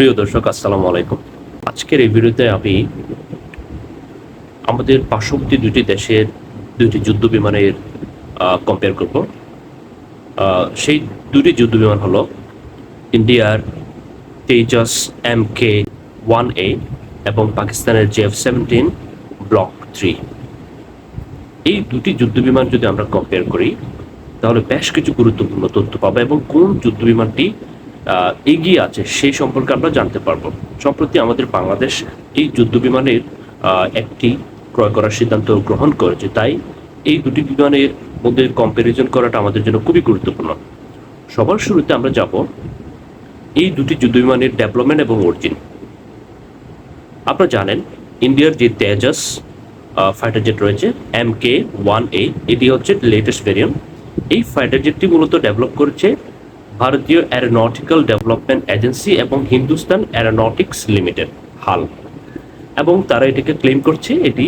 সুপ্রিয় দর্শক, আসসালামু আলাইকুম। আজকের এই ভিডিওতে আমি আমাদের পার্শ্ববর্তী দুটি দেশের দুটি যুদ্ধ বিমানের কম্পেয়ার করব। সেই দুটি যুদ্ধ বিমান হলো ইন্ডিয়ার Tejas M K one A এবং পাকিস্তানের জেফ সেভেন্টিন ব্লক থ্রি। এই দুটি যুদ্ধ বিমান যদি আমরা কম্পেয়ার করি, তাহলে বেশ কিছু গুরুত্বপূর্ণ তথ্য পাবো এবং কোন যুদ্ধ বিমানটি এগিয়ে আছে, সেই সম্পর্কে আমরা জানতে পারব। সম্প্রতি আমাদের বাংলাদেশ এই যুদ্ধ বিমানের একটি ক্রয় করার সিদ্ধান্ত গ্রহণ করেছে। তাই এই দুটি বিমানের মধ্যে কম্প্যারিজন করাটা আমাদের জন্য খুবই গুরুত্বপূর্ণ। সবার শুরুতে আমরা যাব এই দুটি যুদ্ধ বিমানের ডেভেলপমেন্ট এবং অর্জিন আপনারা জানেন, ইন্ডিয়ার যে তেজাস ফাইটার জেট রয়েছে এম কে ওয়ান এ এটি হচ্ছে লেটেস্ট ভেরিয়েন্ট এই ফাইটার জেটটি মূলত ডেভেলপ করেছে ভারতীয় অ্যারোনটিক্যাল ডেভেলপমেন্ট এজেন্সি এবং হিন্দুস্তান অ্যারোনটিক্স লিমিটেড হাল। এবং তারা এটিকে ক্লেম করছে এটি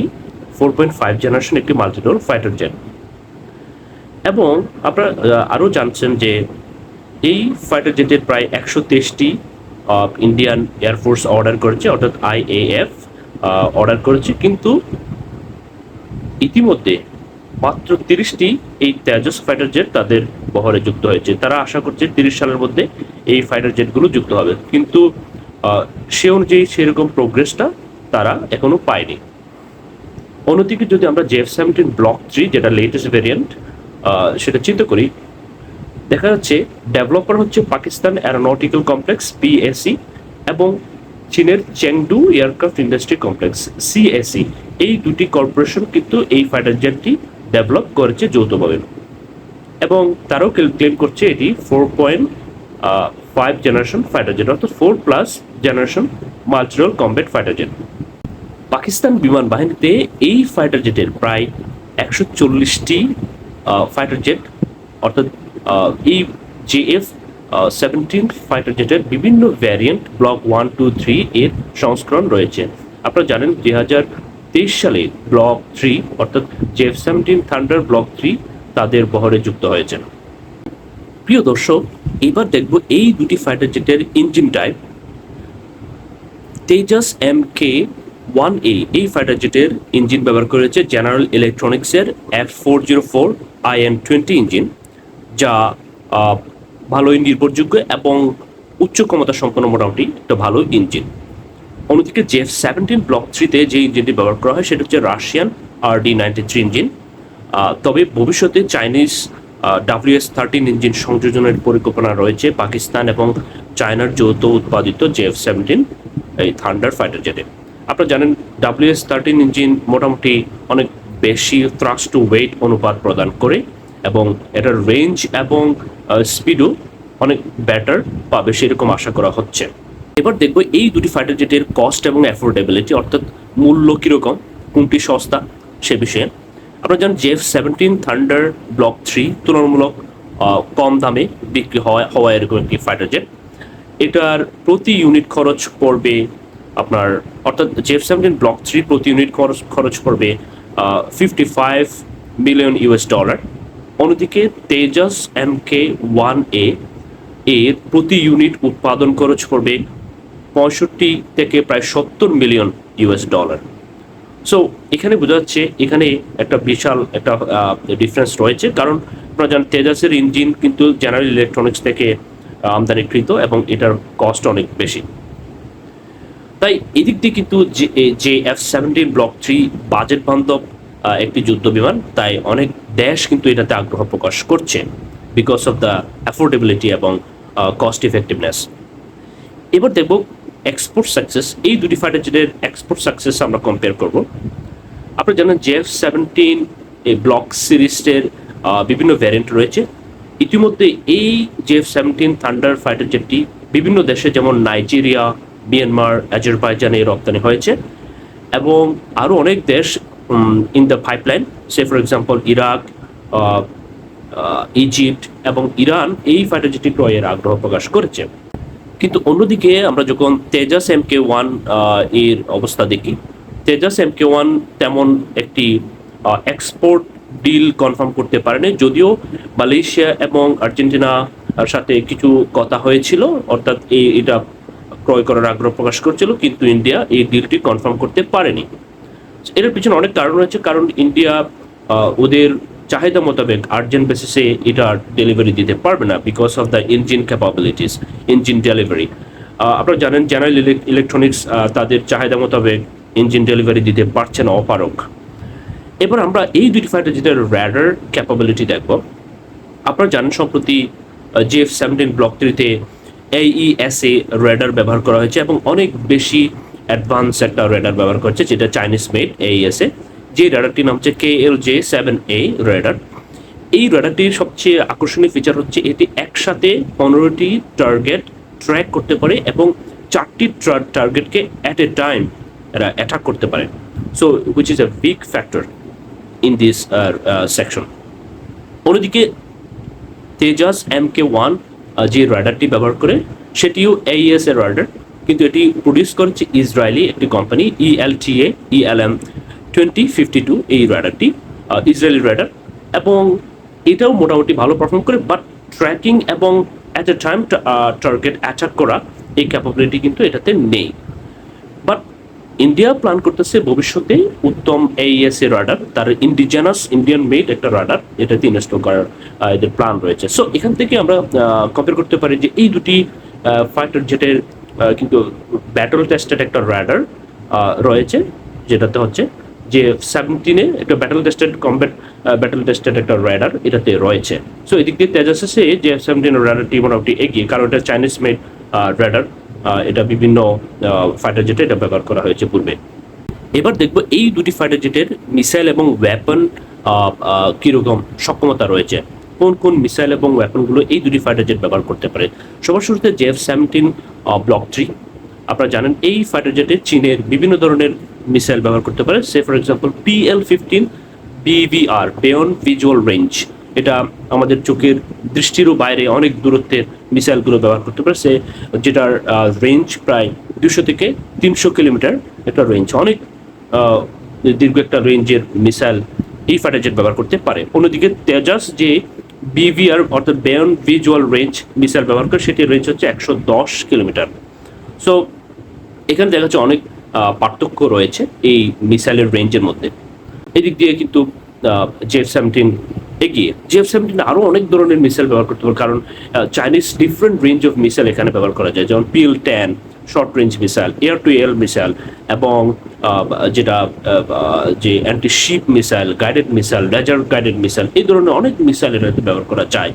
ফোর পয়েন্ট ফাইভ জেনারেশন একটি মাল্টিডোর ফাইটার জেট এবং আপনারা আরও জানছেন যে এই ফাইটার জেটের প্রায় একশো তেইশটি ইন্ডিয়ান এয়ারফোর্স অর্ডার করেছে, অর্থাৎ আইএএফ অর্ডার করেছে। কিন্তু ইতিমধ্যে মাত্র তিরিশটি এই তেজস ফাইটার জেট তাদের বহরে যুক্ত হয়েছে। তারা আশা করছে তিরিশ সালের মধ্যে এই ফাইটার জেটগুলো যুক্ত হবে। কিন্তু সে অনুযায়ী সেরকম প্রোগ্রেসটা তারা এখনও পায়নি। অন্যদিকে যদি আমরা জেফ সেভেন্টিন ব্লক থ্রি যেটা লেটেস্ট ভেরিয়েন্ট সেটা চিন্তা করি, দেখা যাচ্ছে ডেভেলপার হচ্ছে পাকিস্তান অ্যারোনটিক্যাল কমপ্লেক্স পিএসি এবং চীনের Chengdu aircraft industry complex CAC এই দুটি কর্পোরেশন কিন্তু এই ফাইটার জেটটি ডেভেলপ করেছে যৌথভাবে। এবং তারাও ক্লেম করছে এটি four point five generation fighter jet অর্থাৎ four plus generation multirole combat fighter jet Pakistan বিমান বাহিনীতে এই ফাইটার জেটের প্রায় একশো চল্লিশটি ফাইটার জেট অর্থাৎ এই জেএফ সেভেন্টিন ফাইটার জেটের বিভিন্ন variant block one two three এর সংস্করণ রয়েছে। আপনারা জানেন দুই হাজার তেইশ সালে ব্লক থ্রি অর্থাৎ JF seventeen thunder block three তাদের বহরে যুক্ত হয়েছে প্রিয় দর্শক, এবার দেখব এই দুটি fighter জেটের engine type Tejas M K one A এই ফাইটার জেটের ইঞ্জিন ব্যবহার করেছে জেনারেল ইলেকট্রনিক্সের F four zero four I N twenty engine যা ভালোই নির্ভরযোগ্য এবং উচ্চ ক্ষমতা সম্পন্ন মোটামুটি একটা ভালো ইঞ্জিন অন্যদিকে জেফ সেভেন্টিন ব্লক থ্রিতে যে ইঞ্জিনটি ব্যবহার করা হয়, সেটা হচ্ছে Russian R D ninety three engine তবে ভবিষ্যতে চাইনিজ ডাব্লিউএস থার্টিন ইঞ্জিন সংযোজনের পরিকল্পনা রয়েছে পাকিস্তান এবং চায়নার যৌথ উৎপাদিত জেফ সেভেন্টিন, এই থান্ডার ফাইটার জেটে। আপনারা জানেন ডাব্লিউএস থার্টিন ইঞ্জিন মোটামুটি অনেক বেশি থ্রাস্ট টু ওয়েট অনুপাত প্রদান করে এবং এটার রেঞ্জ এবং স্পিডও অনেক বেটার পাবে সেরকম আশা করা হচ্ছে। এবার দেখব এই দুটি ফাইটার জেটের কস্ট এবং অ্যাফোর্ডেবিলিটি অর্থাৎ মূল্য কীরকম, কোনটি সস্তা সে বিষয়ে। আপনারা জানেন JF seventeen thunder block three তুলনামূলক কম দামে বিক্রি হওয়া হওয়া এরকম একটি ফাইটার জেট এটার প্রতি ইউনিট খরচ পড়বে আপনার, অর্থাৎ জেফ সেভেন্টিন ব্লক থ্রি প্রতি ইউনিট খরচ খরচ পড়বে fifty five million US dollar অন্যদিকে Tejas M K one A এর প্রতি ইউনিট উৎপাদন খরচ পড়বে পঁয়ষট্টি থেকে প্রায় সত্তর মিলিয়ন ইউএস ডলার সো এখানে বোঝা যাচ্ছে এখানে একটা বিশাল একটা ডিফারেন্স রয়েছে। কারণ আপনারা জানেন তেজাসের ইঞ্জিন কিন্তু জেনারেল ইলেকট্রনিক্স থেকে আমদানিকৃত এবং এটার কস্ট অনেক বেশি। তাই এদিক দিয়ে কিন্তু যে F seventeen block three budget বান্ধব একটি যুদ্ধ বিমান, তাই অনেক দেশ কিন্তু এটাতে আগ্রহ প্রকাশ করছে বিকজ অফ দ্য অ্যাফোর্ডেবিলিটি এবং কস্ট ইফেক্টিভনেস এবার দেখব এক্সপোর্ট সাকসেস এই দুটি ফাইটার জেটের এক্সপোর্ট সাকসেস আমরা কম্পেয়ার করব। আপনারা জানেন জেফ সেভেন্টিন এই ব্লক সিরিজের বিভিন্ন ভ্যারিয়েন্ট রয়েছে। ইতিমধ্যে এই জেফ সেভেন্টিন থান্ডার ফাইটার জেটটি বিভিন্ন দেশে, যেমন নাইজেরিয়া মিয়ানমার আজারবাইজানে রপ্তানি হয়েছে। এবং আরও অনেক দেশ in the pipeline say for example Iraq Egypt এবং ইরান এই ফাইটার জেটটি ক্রয়ের আগ্রহ প্রকাশ করেছে। কিন্তু অন্যদিকে আমরা যখন তেজাস এম কে ওয়ানের অবস্থা দেখি তেজাস এম কে ওয়ান তেমন একটি এক্সপোর্ট ডিল কনফার্ম করতে পারেনি, যদিও মালয়েশিয়া এবং আর্জেন্টিনা সাথে কিছু কথা হয়েছিল, অর্থাৎ এই, এটা ক্রয় করার আগ্রহ প্রকাশ করছিল, কিন্তু ইন্ডিয়া এই ডিলটি কনফার্ম করতে পারেনি। এর পিছনে অনেক কারণ রয়েছে, কারণ ইন্ডিয়া ওদের চাহিদা মোতাবেক আর্জেন্ট বেসিসে এটা ডেলিভারি দিতে পারবে না because of the engine capabilities engine delivery আপনারা জানেন জেনারেল ইলেকট্রনিক্স তাদের চাহিদা মোতাবেক ইঞ্জিন ডেলিভারি দিতে পারছে না অপারক এবার আমরা এই দুটি ফাইটার জেটের র্যাডার ক্যাপাবিলিটি দেখব। আপনারা জানেন সম্প্রতি জিএফ সেভেন্টিন ব্লক থ্রিতে এইইএসএ রেডার ব্যবহার করা হয়েছে এবং অনেক বেশি অ্যাডভান্স একটা রেডার ব্যবহার করছে যেটা চাইনিজ মেড এইএসএ যে রেডারটির নাম হচ্ছে K L J seven A radar. এই রেডারটির সবচেয়ে আকর্ষণীয় ফিচার হচ্ছে এটি একসাথে পনেরোটি টার্গেট ট্র্যাক করতে পারে এবং চারটি টার্গেটকে অ্যাট এ টাইম এরা অ্যাটাক করতে পারে। So which is a big factor in this section অন্যদিকে তেজাস এম কে ওয়ান যে রাডারটি ব্যবহার করে, সেটিও এইএস এর রাডার। কিন্তু এটি প্রডিউস করেছে ইসরায়েলি একটি E company ELTA ELM twenty fifty two এই রাডারটি ইসরায়েলি রাডার এবং এটাও মোটামুটি ভালো পারফর্ম করে বাট ট্র্যাকিং এবং at a time target attack করা, এই ক্যাপাবিলিটি কিন্তু এটাতে নেই। বাট ইন্ডিয়া প্ল্যান করতেছে ভবিষ্যতে উত্তম এইএস এর রাডার তার ইন্ডিজেনাস ইন্ডিয়ান মেড একটা রাডার এটাতে ইনস্টল করার এদের প্ল্যান রয়েছে। সো এখান থেকে আমরা কম্পেয়ার করতে পারি যে এই দুটি ফাইটার জেটের কিন্তু ব্যাটল টেস্টেড একটা রাডার রয়েছে, যেটাতে হচ্ছে যে সেভেন্টিনে একটা battle tested combat battle tested একটা রাইডার এটাতে রয়েছে। সো এদিক দিয়ে তেজাস যে সেভেন্টিন রাডারটি মোটামুটি এগিয়ে, কারণ এটা চাইনিজ মেড রাডার এটা বিভিন্ন ফাইটার জেটে এটা ব্যবহার করা হয়েছে পূর্বে। এবার দেখব এই দুটি ফাইটার জেটের মিসাইল এবং ওয়েপন কীরকম সক্ষমতা রয়েছে। কোন কোন মিসাইল এবং ওয়েপনগুলো এই দুটি ফাইটার জেট ব্যবহার করতে পারে? সবার শুরুতে জেফ সেভেন্টিন ব্লক থ্রি আপনারা জানেন এই ফাইটার জেটে চীনের বিভিন্ন ধরনের মিসাইল ব্যবহার করতে পারে। Say for example PL fifteen BVR beyond visual range এটা আমাদের চোখের দৃষ্টিরও বাইরে অনেক দূরত্বের মিসাইলগুলো ব্যবহার করতে পারে। সে, যেটার রেঞ্জ প্রায় দুশো থেকে তিনশো কিলোমিটার একটা রেঞ্জ অনেক দীর্ঘ একটা রেঞ্জের মিসাইল এই ফাইটার ব্যবহার করতে পারে। অন্যদিকে তেজাস যে বিভিআর অর্থাৎ বেয়ন ভিজুয়াল রেঞ্জ মিসাইল ব্যবহার করে, সেটির রেঞ্জ হচ্ছে একশো দশ কিলোমিটার। সো এখানে দেখা যাচ্ছে অনেক পার্থক্য রয়েছে এই মিসাইলের রেঞ্জের মধ্যে। এদিক দিয়ে কিন্তু জেফ সেভেন্টিন এগিয়ে। জেফ সেভেন্টিন আরও অনেক ধরনের মিসাইল ব্যবহার করতে পারে কারণ Chinese different range of missile এখানে ব্যবহার করা যায়। যেমন PL ten short range missile air to air missile এবং যেটা যে anti ship missile guided missile laser guided missile এই ধরনের অনেক মিসাইল এটাতে ব্যবহার করা যায়।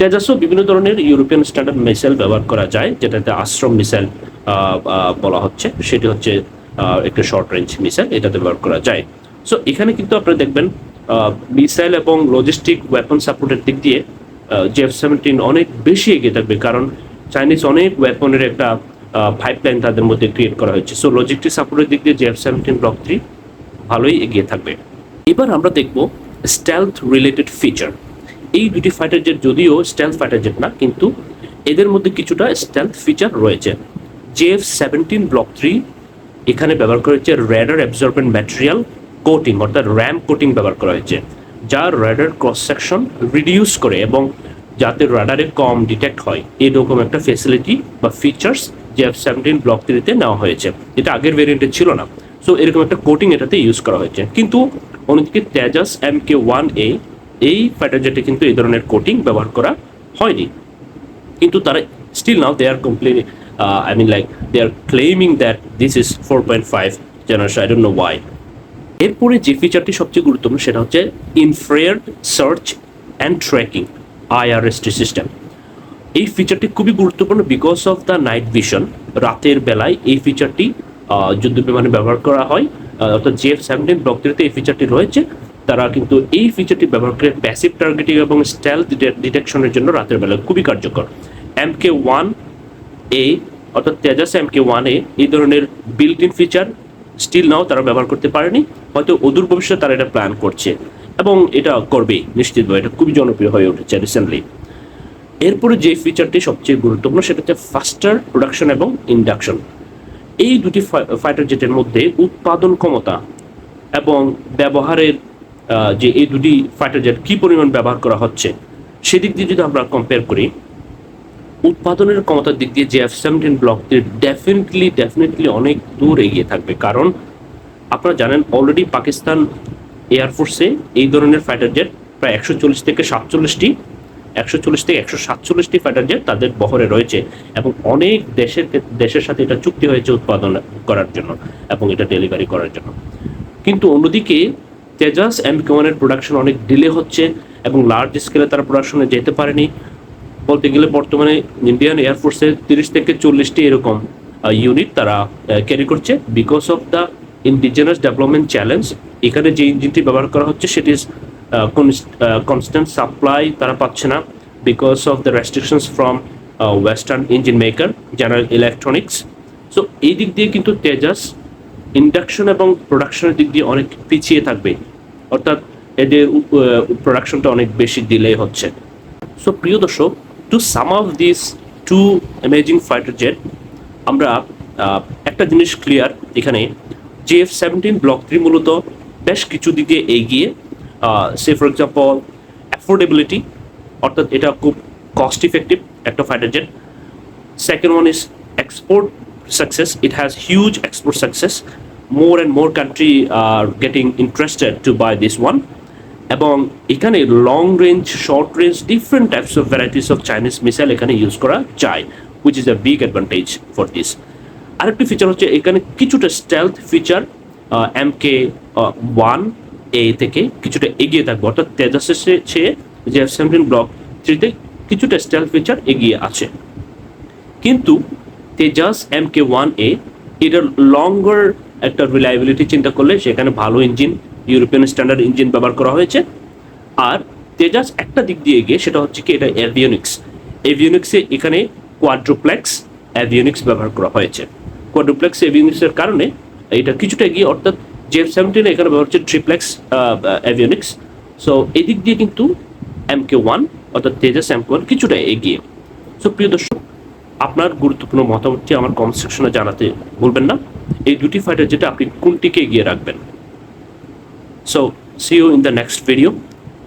তেজাসও বিভিন্ন ধরনের ইউরোপিয়ান স্ট্যান্ডার্ড মিসাইল ব্যবহার করা যায়, যেটাতে আশ্রম মিসাইল বলা হচ্ছে। সেটি হচ্ছে একটা শর্ট রেঞ্জ মিসাইল, এটাতে ব্যবহার করা যায়। সো এখানে কিন্তু আপনারা দেখবেন মিসাইল এবং লজিস্টিক ওয়েপন সাপোর্টের দিক দিয়ে জেফ সেভেন্টিন অনেক বেশি এগিয়ে থাকবে, কারণ চাইনিজ অনেক ওয়েপনের একটা পাইপলাইন তাদের মধ্যে ক্রিয়েট করা হয়েছে। সো লজিস্টিক সাপোর্টের দিক দিয়ে জেফ সেভেন্টিন ব্লক থ্রি ভালোই এগিয়ে থাকবে। এবার আমরা দেখব স্টেলথ রিলেটেড ফিচার এই দুটি ফাইটার জেট যদিও স্টেলথ ফাইটার জেট না, কিন্তু এদের মধ্যে কিছুটা স্টেলথ ফিচার রয়েছে। জেএফ সেভেন্টিন ব্লক থ্রি এখানে ব্যবহার করা হয়েছে র্যাডার অ্যাবজর্বেন্ট ম্যাটেরিয়াল কোটিং অর্থাৎ র্যাম কোটিং ব্যবহার করা হয়েছে, যা র্যাডার ক্রস সেকশন রিডিউস করে এবং যাতে রাডারে কম ডিটেক্ট হয়। এরকম একটা ফেসিলিটি বা ফিচার্স জেএফ সেভেন্টিন ব্লক থ্রিতে নেওয়া হয়েছে। এটা আগের ভেরিয়েন্টে ছিল না। সো এরকম একটা কোটিং এটাতে ইউজ করা হয়েছে। কিন্তু অন্যদিকে Tejas M K one A এই ফাইটার জেটে কিন্তু এই ধরনের কোটিং ব্যবহার করা হয়নি। কিন্তু তারা still now they are complain I mean like they are claiming that this is four point five generation I don't know why এরপরে যে ফিচারটি সবচেয়ে গুরুত্বপূর্ণ সেটা হচ্ছে infrared search and tracking IRST system এই ফিচারটি খুবই গুরুত্বপূর্ণ because of the night vision রাতের বেলায় এই ফিচারটি যুদ্ধ বিমানে ব্যবহার করা হয়। অর্থাৎ জেফ সেভেন্টিন ব্লকটিতে এই ফিচারটি রয়েছে। তারা কিন্তু এই ফিচারটি ব্যবহার করে প্যাসিভ টার্গেটিং এবং স্টেল ডিটেকশনের জন্য রাতের বেলায় খুবই কার্যকর। এম কে ওয়ান এ অর্থাৎ Tejas M K one A এই ধরনের built in feature still now তারা ব্যবহার করতে পারেনি, হয়তো অদূর ভবিষ্যতে তারা এটা প্ল্যান করছে এবং এটা করবে নিশ্চিতভাবে এটা খুবই জনপ্রিয় হয়ে উঠেছে রিসেন্টলি এরপরে যে ফিচারটি সবচেয়ে গুরুত্বপূর্ণ সেটা হচ্ছে ফাস্টার প্রোডাকশন এবং ইন্ডাকশন এই দুটি ফাইটার জেটের মধ্যে উৎপাদন ক্ষমতা এবং ব্যবহারের যে এই দুটি ফাইটার জেট কী পরিমাণ ব্যবহার করা হচ্ছে, সেদিক দিয়ে যদি আমরা কম্পেয়ার করি, উৎপাদনের ক্ষমতার দিক দিয়ে যে এফ সেভেন্টিন ব্লকটি ডেফিনেটলি ডেফিনেটলি অনেক দূর এগিয়ে থাকবে। কারণ আপনারা জানেন অলরেডি পাকিস্তান এয়ারফোর্সে এই ধরনের ফাইটার জেট প্রায় একশো চল্লিশ থেকে সাতচল্লিশটি, একশো চল্লিশ থেকে একশো সাতচল্লিশটি ফাইটার জেট তাদের বহরে রয়েছে এবং অনেক দেশের দেশের সাথে এটা চুক্তি হয়েছে উৎপাদন করার জন্য এবং এটা ডেলিভারি করার জন্য। কিন্তু অন্যদিকে তেজাস এম ওয়ানের প্রোডাকশন অনেক ডিলে হচ্ছে এবং লার্জ স্কেলে তারা প্রোডাকশনে যেতে পারেনি। বলতে গেলে বর্তমানে ইন্ডিয়ান এয়ারফোর্সে তিরিশ থেকে চল্লিশটি এরকম ইউনিট তারা ক্যারি করছে। Because of the indigenous development challenge এখানে যে ইঞ্জিনটি ব্যবহার করা হচ্ছে, সেটি কনস্ট্যান্ট সাপ্লাই তারা পাচ্ছে না because of the restrictions from western engine maker General Electronics so এই দিক দিয়ে কিন্তু তেজাস ইন্ডাকশন এবং প্রোডাকশনের দিক দিয়ে অনেক পিছিয়ে থাকবে। অর্থাৎ এদের প্রোডাকশনটা অনেক বেশি ডিলে হচ্ছে সো প্রিয় দর্শক to sum of this two amazing fighter jet আমরা একটা জিনিস ক্লিয়ার এখানে যে এফ সেভেন্টিন ব্লক থ্রি মূলত বেশ কিছু দিকে এগিয়ে সে ফর এক্সাম্পল অ্যাফোর্ডেবিলিটি অর্থাৎ এটা খুব কস্ট ইফেক্টিভ একটা fighter jet second one is export success it has huge export success. More and more country are getting interested to buy this one. এবং এখানে long range short range different types of varieties of Chinese missile এখানে use করা যায় which is a big advantage for this আরেকটি feature হচ্ছে এখানে কিছুটা stealth feature M K one A থেকে কিছুটা এগিয়ে থাকবে। অর্থাৎ তেজাসের চেয়ে যে সেভেন্টিন ব্লক থ্রিতে কিছুটা স্টেলথ ফিচার এগিয়ে আছে। কিন্তু Tejas M K one A এটার লঙ্গার একটা রিলায়েবিলিটি চিন্তা করলে সেখানে ভালো ইঞ্জিন ইউরোপিয়ান স্ট্যান্ডার্ড ইঞ্জিন ব্যবহার করা হয়েছে। আর তেজাস একটা দিক দিয়ে গিয়ে সেটা হচ্ছে কি, এটা অ্যাভিওনিক্স এভিওনিক্সে এখানে কোয়াড্রোপ্লেক্স অ্যাভিওনিক্স ব্যবহার করা হয়েছে। কোয়াড্রোপ্লেক্স এভিওনিক্সের কারণে এটা কিছুটা এগিয়ে, অর্থাৎ জেফ সেভেন্টিন এখানে ব্যবহার হচ্ছে ট্রিপ্লেক্স অ্যাভিওনিক্স সো এই দিক দিয়ে কিন্তু এম কে ওয়ান অর্থাৎ তেজাস এম কে ওয়ান কিছুটা এগিয়ে। সো প্রিয় দর্শক, আপনার গুরুত্বপূর্ণ মতামতটি আমার কমেন্ট সেকশনে জানাতে ভুলবেন না। এই দুটি ফাইটার যেটা আপনি কোনটিকে এগিয়ে রাখবেন। So see you in the next video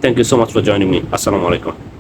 thank you so much for joining me আসসালামু আলাইকুম